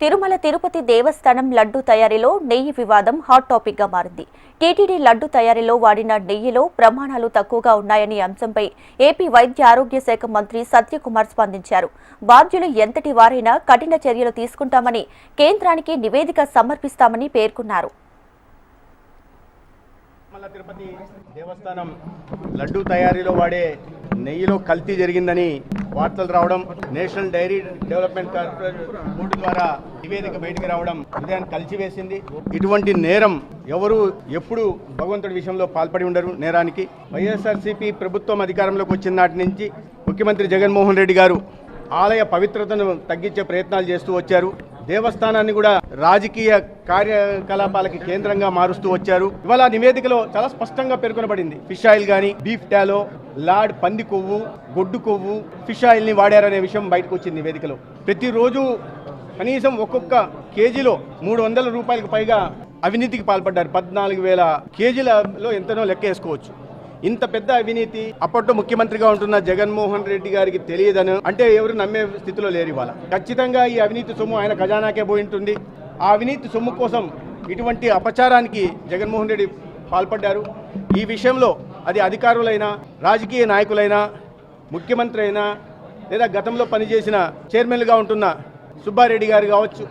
తిరుమల తిరుపతి దేవస్థానం లడ్డు తయారీలో నెయ్యి వివాదం హాట్ టాపిక్గా మారింది. టీటీడీ లడ్డు తయారీలో వాడిన నెయ్యిలో ప్రమాణాలు తక్కువగా ఉన్నాయనే అంశంపై ఏపీ వైద్య ఆరోగ్య శాఖ మంత్రి సత్యకుమార్ స్పందించారు. బాధ్యులు ఎంతటి వారైనా కఠిన చర్యలు తీసుకుంటామని కేంద్రానికి నివేదిక సమర్పిస్తామని పేర్కొన్నారు. తిరుపతి దేవస్థానం లడ్డు తయారీలో వాడే నెయ్యిలో కల్తీ జరిగిందని వార్తలు రావడం నేషనల్ డైరీ డెవలప్మెంట్ బోర్డు ద్వారా నివేదిక బయటికి రావడం హృదయాన్ని కలిసివేసింది ఇటువంటి నేరం ఎవరు ఎప్పుడు భగవంతుడి విషయంలో పాల్పడి ఉండరు నేరానికి. వైఎస్ఆర్సీపీ ప్రభుత్వం అధికారంలోకి వచ్చిన నాటి నుంచి ముఖ్యమంత్రి జగన్మోహన్ రెడ్డి గారు ఆలయ పవిత్రతను తగ్గించే ప్రయత్నాలు చేస్తూ వచ్చారు. దేవస్థానాన్ని కూడా రాజకీయ కార్యకలాపాలకి కేంద్రంగా మారుస్తూ వచ్చారు. ఇవాళ నివేదికలో చాలా స్పష్టంగా పేర్కొనబడింది. ఫిష్ ఆయిల్ కానీ బీఫ్ టాలో లాడ్ పంది కొవ్వు గొడ్డు కొవ్వు ఫిష్ ఆయిల్ని వాడారనే విషయం బయటకు వచ్చింది నివేదికలో. ప్రతిరోజు కనీసం ఒక్కొక్క కేజీలో మూడు వందల రూపాయలకు పైగా అవినీతికి పాల్పడ్డారు. పద్నాలుగు వేల కేజీలలో ఎంతనో లెక్క వేసుకోవచ్చు. ఇంత పెద్ద అవినీతి అప్పట్లో ముఖ్యమంత్రిగా ఉంటున్న జగన్మోహన్ రెడ్డి గారికి తెలియదని అంటే ఎవరు నమ్మే స్థితిలో లేరు ఇవాళ. ఖచ్చితంగా ఈ అవినీతి సొమ్ము ఆయన ఖజానాకే పోయి ఉంటుంది. ఆ అవినీతి సొమ్ము కోసం ఇటువంటి అపచారానికి జగన్మోహన్ రెడ్డి పాల్పడ్డారు. ఈ విషయంలో అది అధికారులైనా రాజకీయ నాయకులైనా ముఖ్యమంత్రి అయినా లేదా గతంలో పనిచేసిన చైర్మన్లుగా ఉంటున్న సుబ్బారెడ్డి గారు కావచ్చు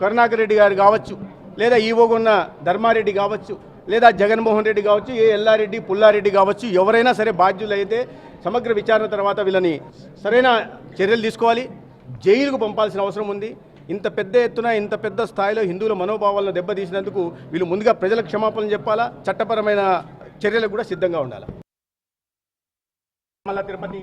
కరుణాకర్ రెడ్డి గారు కావచ్చు లేదా ఈవోగున్న ధర్మారెడ్డి కావచ్చు లేదా జగన్మోహన్ రెడ్డి కావచ్చు ఏ ఎల్లారెడ్డి పుల్లారెడ్డి కావచ్చు ఎవరైనా సరే బాధ్యులైతే సమగ్ర విచారణ తర్వాత వీళ్ళని సరైన చర్యలు తీసుకోవాలి. జైలుకు పంపాల్సిన అవసరం ఉంది. ఇంత పెద్ద ఎత్తున ఇంత పెద్ద స్థాయిలో హిందువుల మనోభావాలను దెబ్బతీసినందుకు వీళ్ళు ముందుగా ప్రజల క్షమాపణలు చెప్పాలా? చట్టపరమైన చర్యలకు కూడా సిద్ధంగా ఉండాలి? మళ్ళా తిరుపతి